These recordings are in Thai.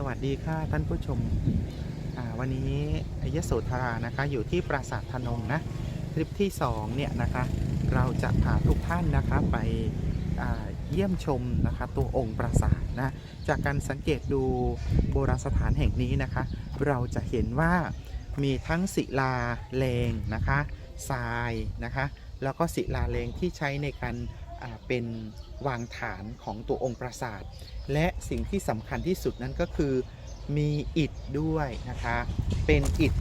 สวัสดีค่ะท่านผู้ชม วันนี้ยโสธรานะคะอยู่ที่ปราสาทธนงนะคลิปที่2เนี่ยนะคะเราจะพาทุกท่านนะคะไปเยี่ยมชมนะคะตัวองค์ปราสาทนะจากการสังเกตดูโบราณสถานแห่งนี้นะคะ เราจะเห็นว่ามีทั้งศิลาแรงนะคะทรายนะคะแล้วก็ศิลาแรงที่ใช้ในการ เป็นวางฐานของตัวองค์ปราสาท และสิ่งที่สำคัญที่สุดนั้นก็คือมีอิฐด้วยนะคะ เป็นอิฐ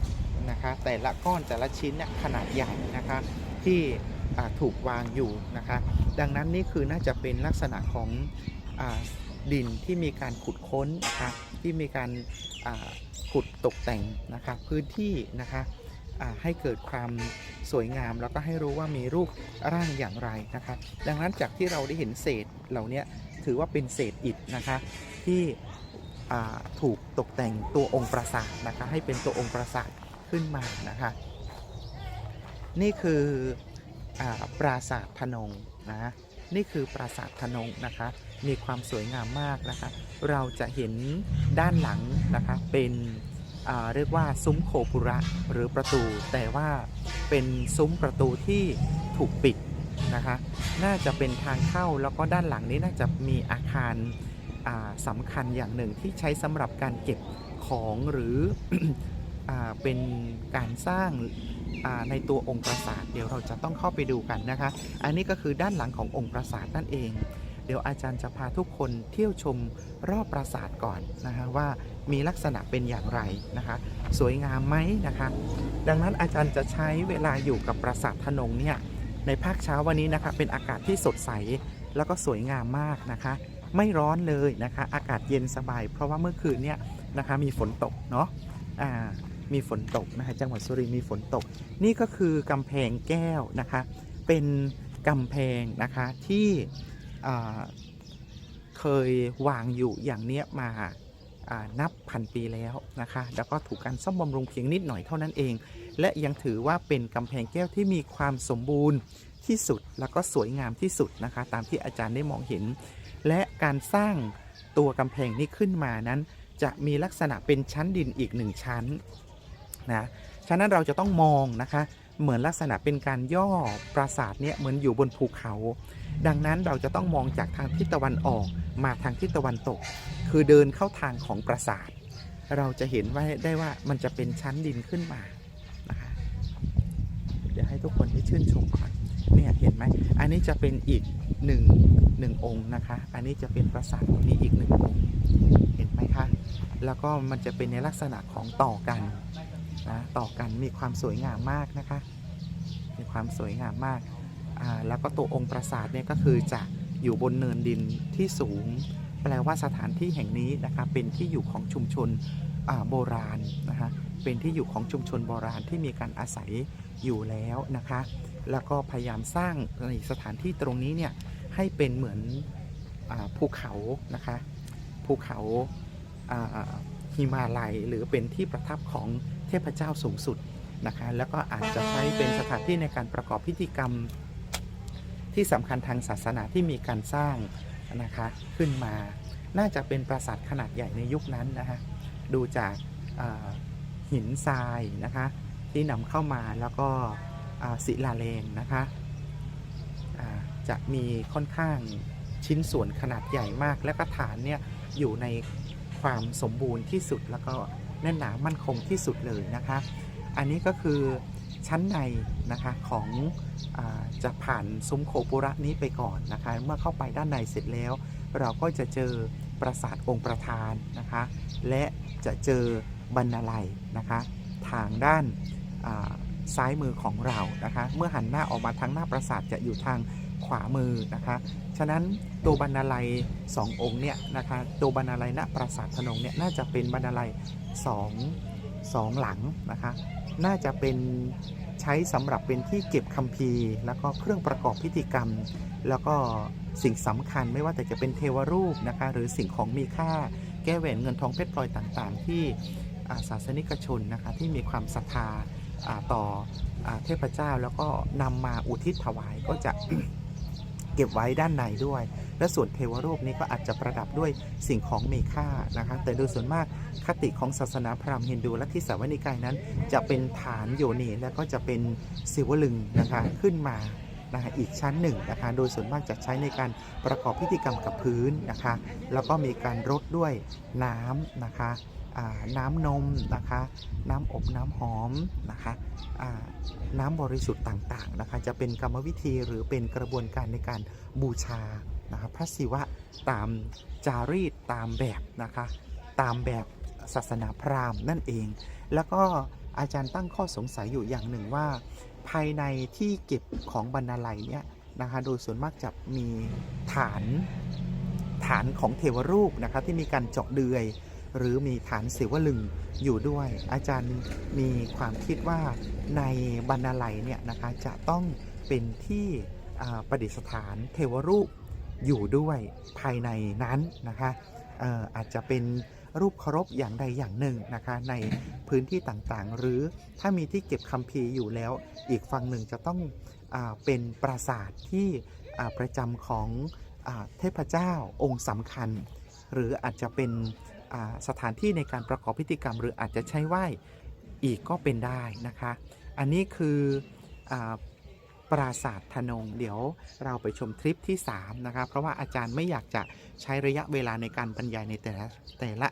นะคะ แต่ละก้อนแต่ละชิ้นเนี่ยขนาดใหญ่นะคะที่ถูกวางอยู่นะคะ ดังนั้นนี่คือน่าจะเป็นลักษณะของอดินที่มีการขุดค้นนะคะที่มีการขุดตกแต่งนะคะพื้นที่นะคะ ให้เกิดความสวยงาม แล้วก็ให้รู้ว่ามีรูปร่างอย่างไรนะคะ ดังนั้นจากที่เราได้เห็นเศษเหล่านี้ถือว่าเป็นเศษอิฐนะคะ ที่ถูกตกแต่งตัวองค์ปราสาทนะคะ ให้เป็นตัวองค์ปราสาทขึ้นมานะคะ นี่คืออปราสาทพนงนะนี่คือปราสาทพนงนะคะ มีความสวยงามมากนะคะ เราจะเห็นด้านหลังนะคะเป็น เรียกว่าซุ้มโคปุระหรือประตู แต่ว่าเป็นซุ้มประตูที่ถูกปิดนะคะน่าจะเป็นทางเข้าแล้วก็ด้านหลังนี้น่าจะมีอาคาราสำคัญอย่างหนึ่งที่ใช้สำหรับการเก็บของหรืออเป็นการสร้างาในตัวองค์ปราสาทเดี๋ยวเราจะต้องเข้าไปดูกันนะคะ อันนี้ก็คือด้านหลังขององค์ปราสาทนั่นเอง เดี๋ยวอาจารย์จะพาทุกคนเที่ยวชมรอบปราสาทก่อนนะคะว่า มีลักษณะเป็นอย่างไรนะคะ สวยงามไหมนะคะ ดังนั้นอาจารย์จะใช้เวลาอยู่กับปราสาทธนงเนี่ยในภาคเช้าวันนี้นะคะ เป็นอากาศที่สดใสแล้วก็สวยงามมากนะคะ ไม่ร้อนเลยนะคะ อากาศเย็นสบาย เพราะว่าเมื่อคืนเนี่ยนะคะมีฝนตกเนาะอ่ามีฝนตกนะคะจังหวัดสุรินทร์มีฝนตก นี่ก็คือกำแพงแก้วนะคะ เป็นกำแพงนะคะที่เคยวางอยู่อย่างเนี้ยมา นับพันปีแล้วนะคะ แล้วก็ถูกการซ่อมบำรุงเพียงนิดหน่อยเท่านั้นเอง และยังถือว่าเป็นกำแพงแก้วที่มีความสมบูรณ์ที่สุดแล้วก็สวยงามที่สุดนะคะ ตามที่อาจารย์ได้มองเห็น และการสร้างตัวกำแพงนี้ขึ้นมานั้น จะมีลักษณะเป็นชั้นดินอีกหนึ่งชั้นนะฉะนั้นเราจะต้องมองนะคะ เหมือนลักษณะเป็นการย่อปราสาทเนี่ยเหมือนอยู่บนภูเขา ดังนั้นเราจะต้องมองจากทางทิศตะวันออก มาทางทิศตะวันตก คือเดินเข้าทางของปราสาท เราจะเห็นว่าได้ว่ามันจะเป็นชั้นดินขึ้นมานะคะเดี๋ยวให้ทุกคนได้ชื่นชมก่อนเนี่ยเห็นไหมอันนี้จะเป็นอีกหนึ่งหนึ่งองค์นะคะ อันนี้จะเป็นปราสาทองนี้อีกหนึ่งองค์เห็นไหมคะแล้วก็มันจะเป็นในลักษณะของต่อกันนะต่อกันมีความสวยงามมากนะคะ มีความสวยงามมากอ่าแล้วก็ตัวองค์ปราสาทเนี่ยก็คือจะ อยู่บนเนินดินที่สูง แปลว่าสถานที่แห่งนี้นะคะเป็นที่อยู่ของชุมชนโบราณนะคะเป็นที่อยู่ของชุมชนโบราณที่มีการอาศัยอยู่แล้วนะคะ แล้วก็พยายามสร้างในสถานที่ตรงนี้เนี่ยให้เป็นเหมือนอภูเขานะคะภูเขาอ่าหิมาลัยหรือเป็นที่ประทับของเทพเจ้าสูงสุดนะคะแล้วก็อาจจะใช้เป็นสถานที่ในการประกอบพิธีกรรม ที่สำคัญทางศาสนาที่มีการสร้างนะคะขึ้นมา น่าจะเป็นปราสาทขนาดใหญ่ในยุคนั้นนะคะดูจากหินทรายนะคะที่นำเข้ามาแล้วก็ศิลาแรงนะคะจะมีค่อนข้างชิ้นส่วนขนาดใหญ่มาก และก็ฐานเนี่ยอยู่ในความสมบูรณ์ที่สุดแล้วก็แน่นหนามั่นคงที่สุดเลยนะคะ อันนี้ก็คือ ชั้นในนะคะของอจะผ่านซุ้มโคปุระนี้ไปก่อนนะคะ เมื่อเข้าไปด้านในเสร็จแล้ว เราก็จะเจอปราสาทองค์ประธานนะคะ และจะเจอบรรณาลัยนะคะ ทางด้านซ้ายมือของเรานะคะ เมื่อหันหน้าออกมาทางหน้าปราสาทจะอยู่ทางขวามือนะคะ ฉะนั้นตัวบรรณาลัยสององค์เนี่ยนะคะตัวบรรณาลัยณปราสาทพนงเนี่ยน่าจะเป็นบรรณาลัยสองสองหลังนะคะ น่าจะเป็นใช้สำหรับเป็นที่เก็บคัมภีร์ แล้วก็เครื่องประกอบพิธีกรรม แล้วก็สิ่งสำคัญไม่ว่าแต่จะเป็นเทวรูปนะคะหรือสิ่งของมีค่าแก้วแหวนเงินทองเพชรพลอยต่างๆ ที่าศาสนิกชนนะคะที่มีความศรัทธาาต่ออเทพเจ้าแล้วก็นำมาอุทิศถวายก็จะเก็บไว้ด้านในด้วย และส่วนเทวรูปนี้ก็อาจจะประดับด้วยสิ่งของมีค่านะคะ แต่โดยส่วนมาก คติของศาสนาพราหมณ์ฮินดูและที่สาวนิกายนั้น จะเป็นฐานโยนีและก็จะเป็นศิวลึงนะคะขึ้นมานะคะอีกชั้นหนึ่งนะคะโดยส่วนมากจะใช้ในการประกอบพิธีกรรมกับพื้นนะคะ แล้วก็มีการรดด้วยน้ำนะคะน้ำนมนะคะ น้ำอบน้ำหอมนะคะน้ำบริสุทธิ์ต่างๆนะคะ จะเป็นกรรมวิธีหรือเป็นกระบวนการในการบูชานะคะพระศิวะตามจารีตตามแบบนะคะ ตามแบบ ศาสนาพราหมณ์นั่นเอง แล้วก็อาจารย์ตั้งข้อสงสัยอยู่อย่างหนึ่งว่า ภายในที่เก็บของบรรณาลัยเนี่ยนะคะโดยส่วนมากจะมีฐานฐานของเทวรูปนะคะที่มีการเจาะเดือย หรือมีฐานศิวลึงอยู่ด้วย อาจารย์มีความคิดว่าในบรรณาลัยเนี่ยนะคะจะต้องเป็นที่ประดิษฐานเทวรูปอยู่ด้วยภายในนั้นนะคะอาจจะเป็น รูปเคารพอย่างใดอย่างหนึ่งนะคะในพื้นที่ต่างๆ หรือถ้ามีที่เก็บคัมภีร์อยู่แล้ว อีกฝั่งหนึ่งจะต้องอเป็นปราสาทที่ประจำของอเทพเจ้าองค์สำคัญ หรืออาจจะเป็นสถานที่ในการประกอบพิธีกรรม หรืออาจจะใช้ไหว้อีกก็เป็นได้นะคะ อันนี้คืออ ปราสาทธนง เดี๋ยวเราไปชมทริปที่3นะคะเพราะว่าอาจารย์ไม่อยากจะใช้ระยะเวลาในการบรรยายในแต่ละแต่ละ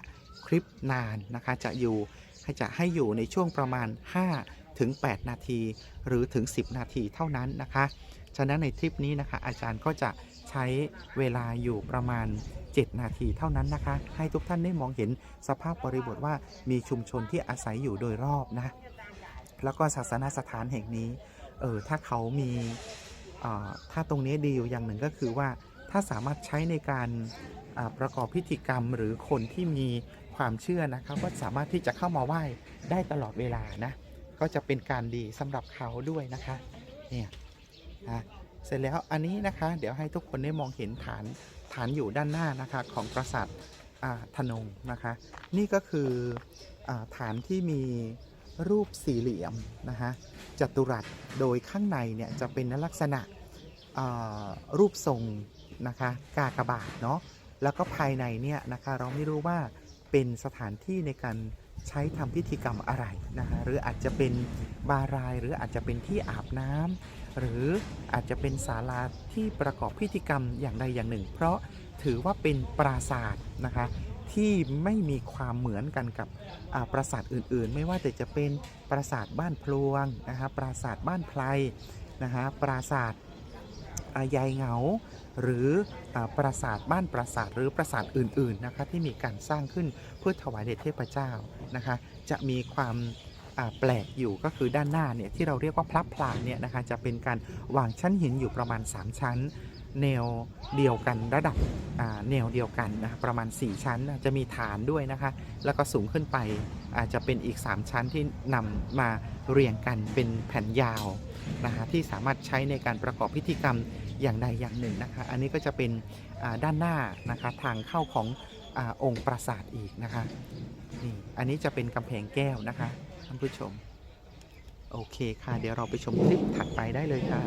คลิปนานนะคะ จะอยู่จะให้อยู่ในช่วงประมาณ 5 ถึง 8 นาที หรือถึง 10 นาทีเท่านั้นนะคะ ฉะนั้นในทริปนี้นะคะ อาจารย์ก็จะใช้เวลาอยู่ประมาณ 7 นาทีเท่านั้นนะคะ ให้ทุกท่านได้มองเห็นสภาพบริบทว่ามีชุมชนที่อาศัยอยู่โดยรอบนะ แล้วก็ศาสนสถานแห่งนี้ เออถ้าเขามีออถ้าตรงนี้ดีอยู่อย่างหนึ่งก็คือว่าถ้าสามารถใช้ในการประกอบพิธีกรรมหรือคนที่มีความเชื่อนะครับก็สามารถที่จะเข้ามาไหว้ได้ตลอดเวลานะก็จะเป็นการดีสำหรับเขาด้วยนะคะเนี่ยนะเสร็จแล้วอันนี้นะคะ เดี๋ยวให้ทุกคนได้มองเห็นฐานฐานอยู่ด้านหน้านะคะของปราสาทอ่าธนงนะคะ นี่ก็คืออฐานที่มี รูปสี่เหลี่ยมนะคะจัตุรัสโดยข้างในเนี่ยจะเป็นลักษณะรูปทรงนะคะกากบาทเนาะแล้วก็ภายในเนี่ยนะคะเราไม่รู้ว่าเป็นสถานที่ในการใช้ทำพิธีกรรมอะไรนะคะหรืออาจจะเป็นบารายหรืออาจจะเป็นที่อาบน้ำหรืออาจจะเป็นศาลาที่ประกอบพิธีกรรมอย่างใดอย่างหนึ่ง เพราะถือว่าเป็นปราสาทนะคะ ที่ไม่มีความเหมือนกันกับปราสาทอื่นๆ ไม่ว่าแต่จะเป็นปราสาทบ้านพลวงนะคะปราสาทบ้านไพรนะคะปราสาทยายเหงา หรืออปราสาทบ้านปราสาทหรือปราสาทอื่นๆนะคะที่มีการสร้างขึ้นเพื่อถวายแด่เทพเจ้านะคะจะมีความแปลกอยู่ก็คือด้านหน้าเนี่ยที่เราเรียกว่าพระพลานเนี่ยนะคะจะเป็นการวางชั้นหินอยู่ประมาณ 3 ชั้น แนวเดียวกันระดับแนวเดียวกันนะคะประมาณ 4 ชั้นจะมีฐานด้วยนะคะ แล้วก็สูงขึ้นไปอาจจะเป็นอีก 3 ชั้นที่นำมาเรียงกันเป็นแผ่นยาวนะคะที่สามารถใช้ในการประกอบพิธีกรรมอย่างใดอย่างหนึ่งนะคะ อันนี้ก็จะเป็นด้านหน้านะคะทางเข้าของอองค์ปราสาทอีกนะคะนี่อันนี้จะเป็นกำแพงแก้วนะคะท่านผู้ชม โอเคค่ะ เดี๋ยวเราไปชมคลิปถัดไปได้เลยค่ะ